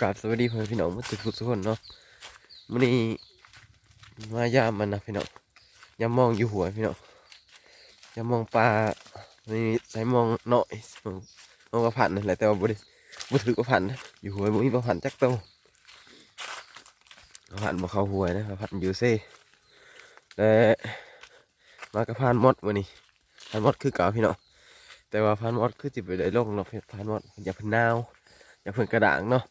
กราบสวัสดีพ่อพี่น้องมาติดทุกคนเนาะมื้อนี้มายามมันนะพี่น้องยามมองอยู่หัวพี่น้องยามมองปลานี่ใส่มองเนาะมองมองกระพันนั่นแหละแต่ว่าบ่ได้บ่ถือกระพันนะอยู่หัวบ่มีกระพันจักโตกระพันบ่เข้าหัวนะกระพันอยู่เซ่และมากระพันมดมื้อนี้พันมดคือเก่าพี่น้องแต่ว่าพันมดคือสิไปได้ลงเนาะพันมดอย่าพิ่นนาว อย่าเพิ่งกระด่างเนาะ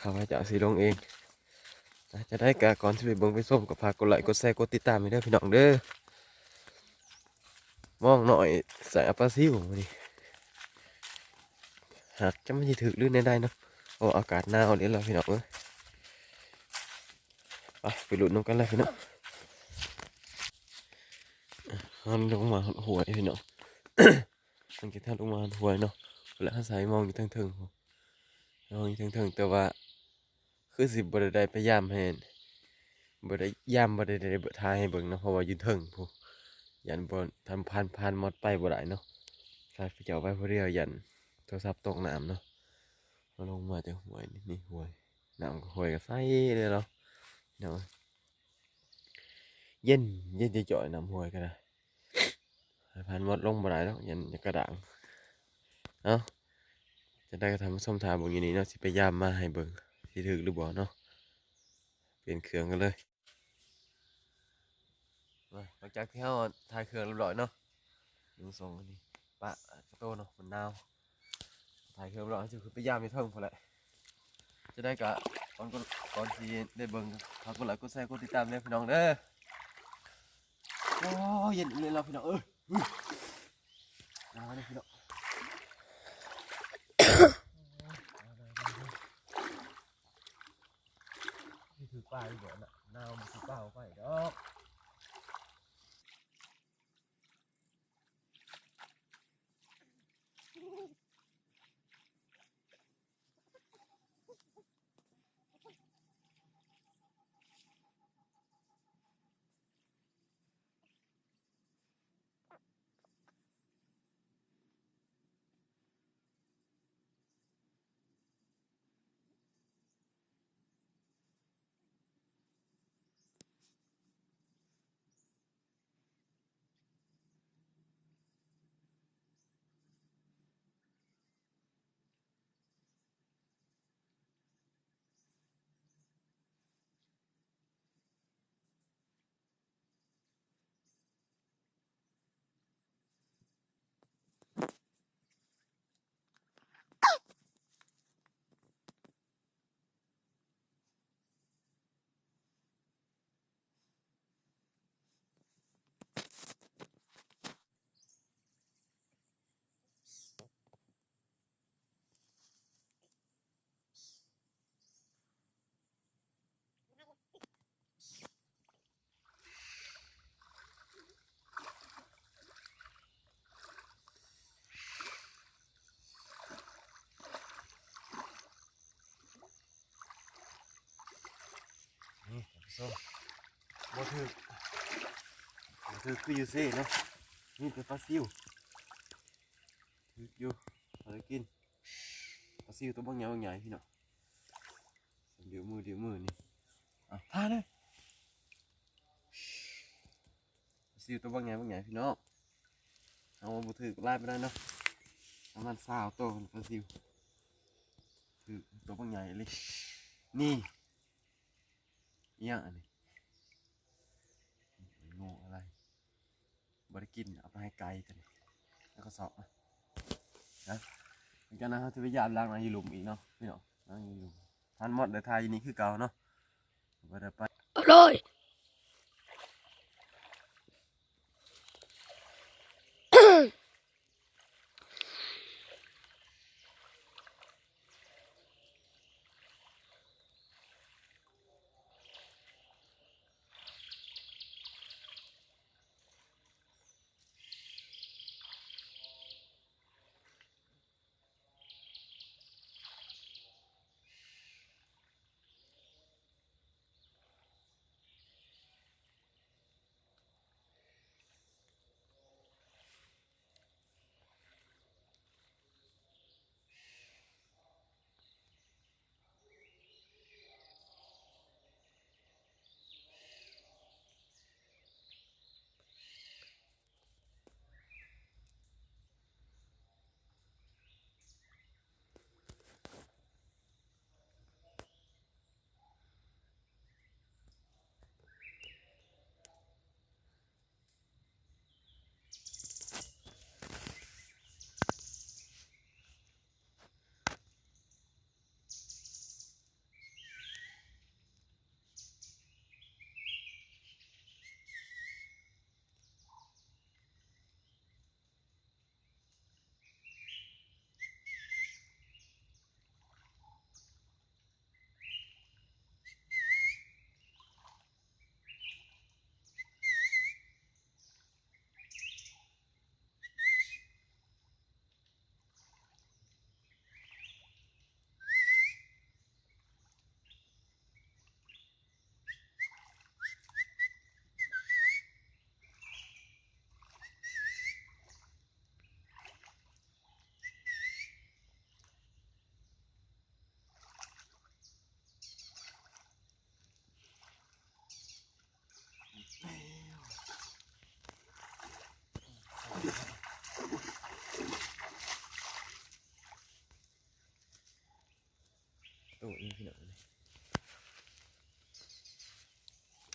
ข้าพเจ้าสีลงเองนะจะได้กาก่อนที่ไปเบิ่งไปส้มกับพากกดไลค์กดแชร์กดติดตามให้เด้อพี่น้องเด้อมองหน่อยใส่อัปปาซิวมาดิหากจะไม่ได้ถือลื่นได้เนาะโอ้อากาศหนาวเดี๋ยวเราพี่น้องเอ้ยไปไปหลุดน้ำกันเลยพี่น้องฮันลงมาหวยพี่น้องมันกินท่านลงมาหวยเนาะ แล้วอาศัยมองอยู่เทิงๆผมมองอยู่เทิงแต่ว่า คือสิบ่ได้ได้ไปย่ำให้บ่ได้ย่ำบ่ได้ได้บทายให้เบิ่งเนาะเพราะว่าอยู่เทิงผู้ยันบ่ทำพันพันมอดไปบ่ได้เนาะใส่ไปเจ้าไว้เพราะเดียวยันโทรศัพท์ตกน้ำเนาะก็ลงมาจากห้วยนี่นี่ห้วยน้ำก็ห้วยก็ใสเลยเนาะเนาะเย็นเย็นจะจ่อยน้ำห้วยก็ได้พันมดลงบ่ได้แล้วยันจะกระด่าง เนาะจะได้กระทำส้มทาเบงอย่างนี้เนาะสิไปย่ามมาให้เบิ่งสิถึกหรือบ่เนาะเปลี่ยนเครื่องกันเลยมาหลังจากที่เราทายเครื่องเรียบร้อยเนาะหนึ่งสองอันนี้ปะกระโตเนาะมันนาวทายเครื่องเรียบร้อยจะคือไปย่ามมีเทิงพอแหละจะได้กะก่อนก่อนก่อนที่ได้เบิ่งฝากกดไลค์กดแชร์กดติดตามเลยพี่น้องเด้อโอ้เย็นเลยเราพี่น้องเอ้ยอุ้ยหนาวเลยพี่น้อง แป้ายที่บอกนะนาวมันคือป้าเอาไปดอก บ่ถือบ่ถือคืออยู่เซ่เนาะนี่เป็นปลาซิวถืออยู่เอาไปกินปลาซิวตัวบางใหญ่บางใหญ่พี่เนาะเดี๋ยวมือเดี๋ยวมือนี่อะพาเลยปลาซิวตัวบางใหญ่บางใหญ่พี่เนาะเอาบ่ถือไล่ไปได้เนาะประมาณสาวโตวปลาซิวถือตัวบางใหญ่เลยนี่ อิหยังอันนี้งูอะไรบริกินเอาไปให้ไกลกันแล้วก็สอบนะนะเหมือนกันนะครับที่พยายามล้างน้ำยีหลุมอีกเนาะพี่เนาะล้างยีหลุมทานหมดเดี๋ยวทายยีนี้คือเก่าเนาะบ่ได้ไปอร่อย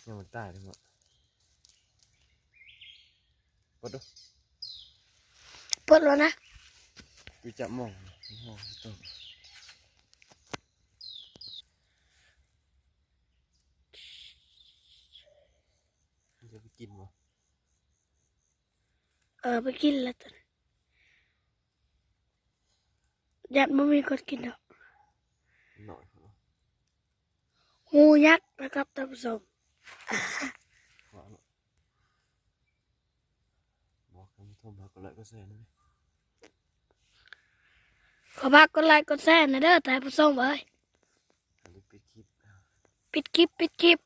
ยังมันตายเลยมั้งปดดูเปิดแล้วนะกูจับหมองหมองตัวมันจะไปกินมั้เออไปกินแล้วตอนยัดไม่มีคนกินหรอกหน่อยเหรองูยักษ์นะครับท่านผู้ชมขวาหน่อย บอกคำโทรมาก็เลยก็แซ่นะขอพักกดไลค์กดแชร์นะเด้อท่านผู้ชมเอ้ยอันนี้ปิดคลิปปิดคลิปปิดคลิป